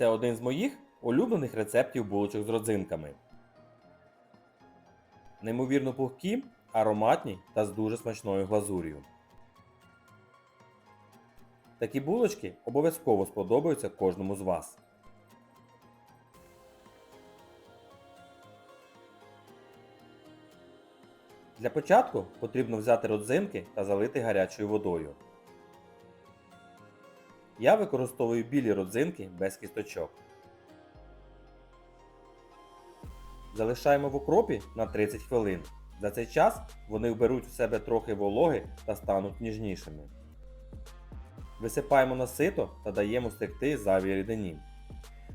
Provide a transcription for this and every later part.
Це один з моїх улюблених рецептів булочок з родзинками. Неймовірно пухкі, ароматні та з дуже смачною глазур'ю. Такі булочки обов'язково сподобаються кожному з вас. Для початку потрібно взяти родзинки та залити гарячою водою. Я використовую білі родзинки без кісточок. Залишаємо в окропі на 30 хвилин. За цей час вони вберуть в себе трохи вологи та стануть ніжнішими. Висипаємо на сито та даємо стекти зайвій рідині.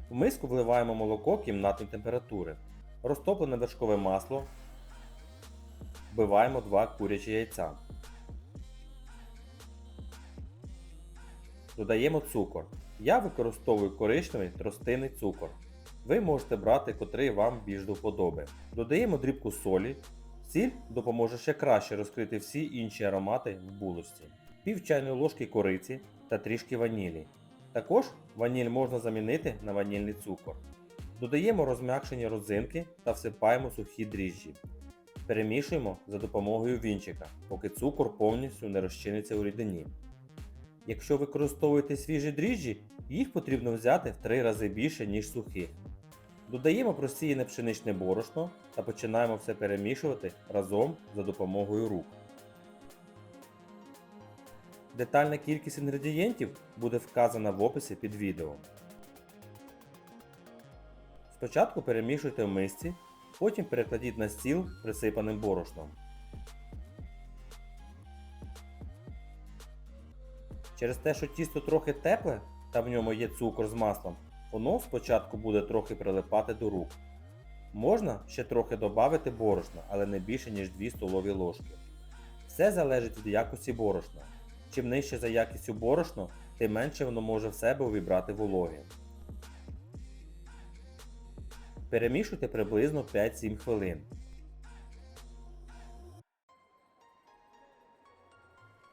В миску вливаємо молоко кімнатної температури, розтоплене вершкове масло, вбиваємо 2 курячі яйця. Додаємо цукор. Я використовую коричневий тростинний цукор. Ви можете брати котрий вам більш до вподоби. Додаємо дрібку солі. Сіль допоможе ще краще розкрити всі інші аромати в булочці. Пів чайної ложки кориці та трішки ванілі. Також ваніль можна замінити на ванільний цукор. Додаємо розм'якшені родзинки та всипаємо сухі дріжджі. Перемішуємо за допомогою вінчика, поки цукор повністю не розчиниться у рідині. Якщо використовуєте свіжі дріжджі, їх потрібно взяти в 3 рази більше, ніж сухих. Додаємо просіяне пшеничне борошно та починаємо все перемішувати разом за допомогою рук. Детальна кількість інгредієнтів буде вказана в описі під відео. Спочатку перемішуйте в мисці, потім перекладіть на стіл присипаним борошном. Через те, що тісто трохи тепле та в ньому є цукор з маслом, воно спочатку буде трохи прилипати до рук. Можна ще трохи додати борошна, але не більше ніж 2 столові ложки. Все залежить від якості борошна. Чим нижче за якістю борошно, тим менше воно може в себе увібрати вологи. Перемішуйте приблизно 5-7 хвилин.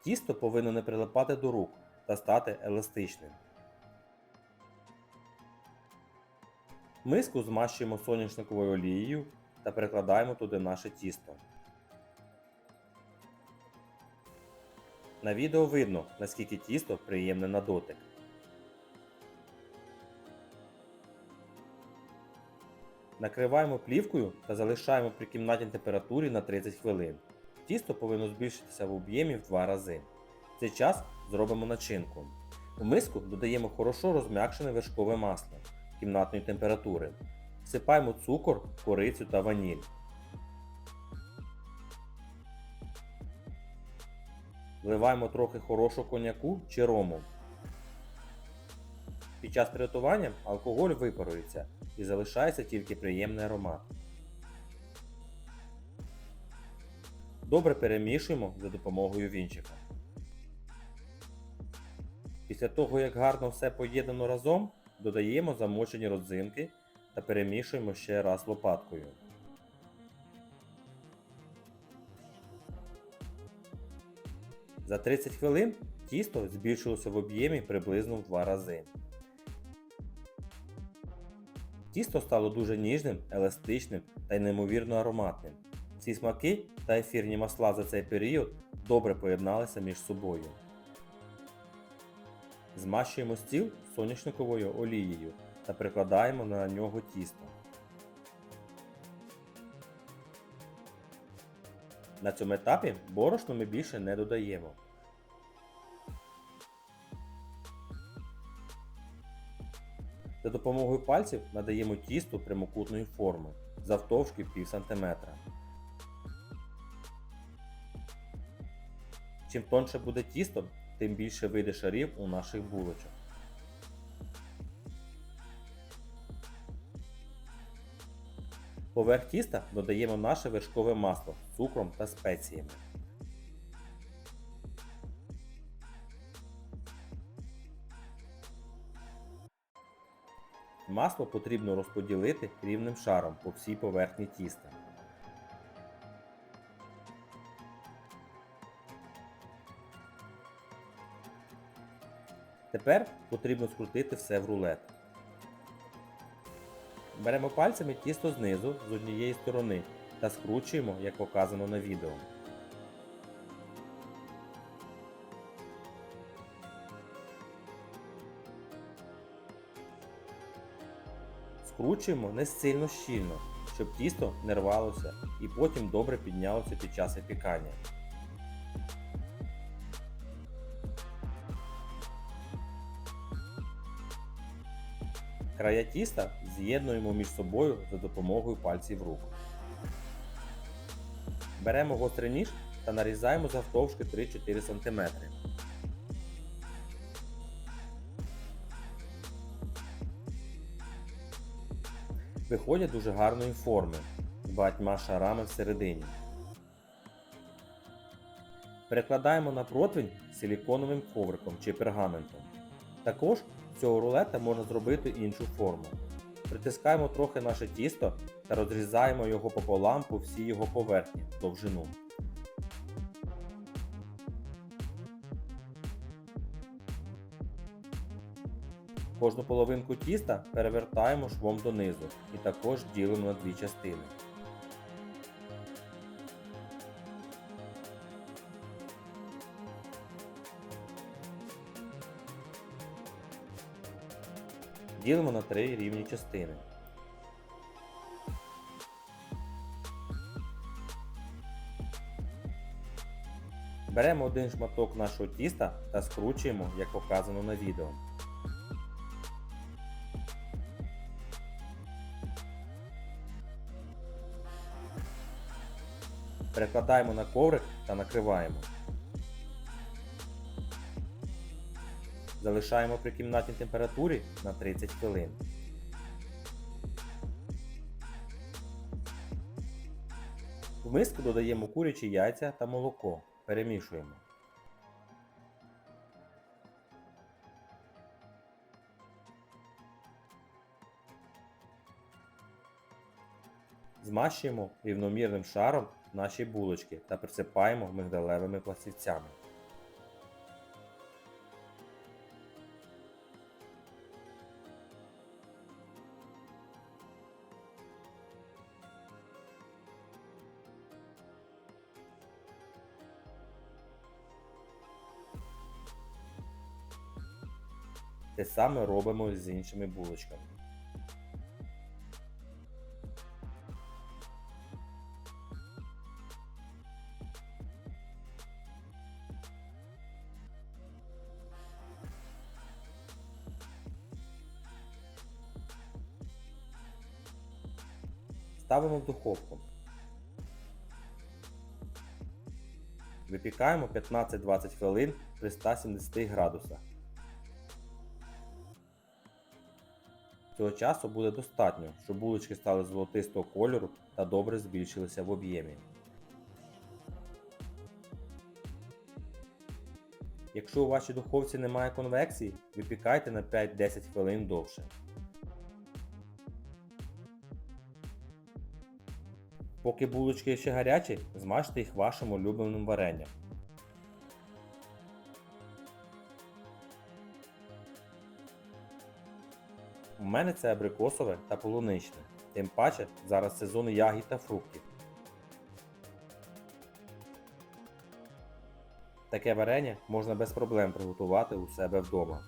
Тісто повинно не прилипати до рук та стати еластичним. Миску змащуємо соняшниковою олією та перекладаємо туди наше тісто. На відео видно, наскільки тісто приємне на дотик. Накриваємо плівкою та залишаємо при кімнатній температурі на 30 хвилин. Тісто повинно збільшитися в об'ємі в 2 рази. В цей час зробимо начинку. У миску додаємо хорошо розм'якшене вершкове масло кімнатної температури. Всипаємо цукор, корицю та ваніль. Вливаємо трохи хорошого коньяку чи рому. Під час приготування алкоголь випарується і залишається тільки приємний аромат. Добре перемішуємо за допомогою вінчика. Після того, як гарно все поєднано разом, додаємо замочені родзинки та перемішуємо ще раз лопаткою. За 30 хвилин тісто збільшилося в об'ємі приблизно в 2 рази. Тісто стало дуже ніжним, еластичним та й неймовірно ароматним. Ці смаки та ефірні масла за цей період добре поєдналися між собою. Змащуємо стіл соняшниковою олією та прикладаємо на нього тісто. На цьому етапі борошно ми більше не додаємо. За допомогою пальців надаємо тісту прямокутної форми завтовшки пів сантиметра. Чим тонше буде тісто, тим більше вийде шарів у наших булочок. Поверх тіста додаємо наше вершкове масло з цукром та спеціями. Масло потрібно розподілити рівним шаром по всій поверхні тіста. Тепер потрібно скрутити все в рулет. Беремо пальцями тісто знизу з однієї сторони та скручуємо, як показано на відео. Скручуємо не сильно щільно, щоб тісто не рвалося і потім добре піднялося під час випікання. Края тіста з'єднуємо між собою за допомогою пальців рук. Беремо гострий ніж та нарізаємо завтовшки 3-4 см. Виходять дуже гарної форми з багатьма шарами всередині. Перекладаємо на противень силіконовим ковриком чи пергаментом. Також з цього рулета можна зробити іншу форму. Притискаємо трохи наше тісто та розрізаємо його пополам по всій його поверхні довжину. Кожну половинку тіста перевертаємо швом донизу і також ділимо на дві частини. Ділимо на три рівні частини. Беремо один шматок нашого тіста та скручуємо, як показано на відео. Перекладаємо на коврик та накриваємо. Залишаємо при кімнатній температурі на 30 хвилин. В миску додаємо курячі яйця та молоко. Перемішуємо. Змащуємо рівномірним шаром наші булочки та присипаємо мигдалевими пластівцями. Те саме робимо з іншими булочками. Ставимо в духовку. Випікаємо 15-20 хвилин при 170 градусах. Цього часу буде достатньо, щоб булочки стали золотистого кольору та добре збільшилися в об'ємі. Якщо у вашій духовці немає конвекції, випікайте на 5-10 хвилин довше. Поки булочки ще гарячі, змажте їх вашим улюбленим варенням. Мене це абрикосове та полуничне. Тим паче зараз сезон ягід та фруктів. Таке варення можна без проблем приготувати у себе вдома.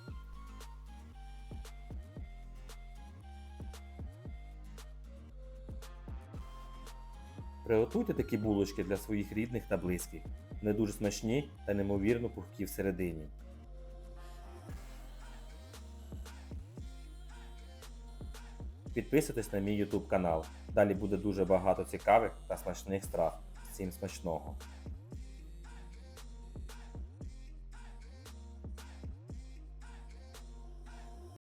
Приготуйте такі булочки для своїх рідних та близьких. Не дуже смачні та неймовірно пухкі всередині. Підписуйтесь на мій YouTube канал. Далі буде дуже багато цікавих та смачних страв. Всім смачного!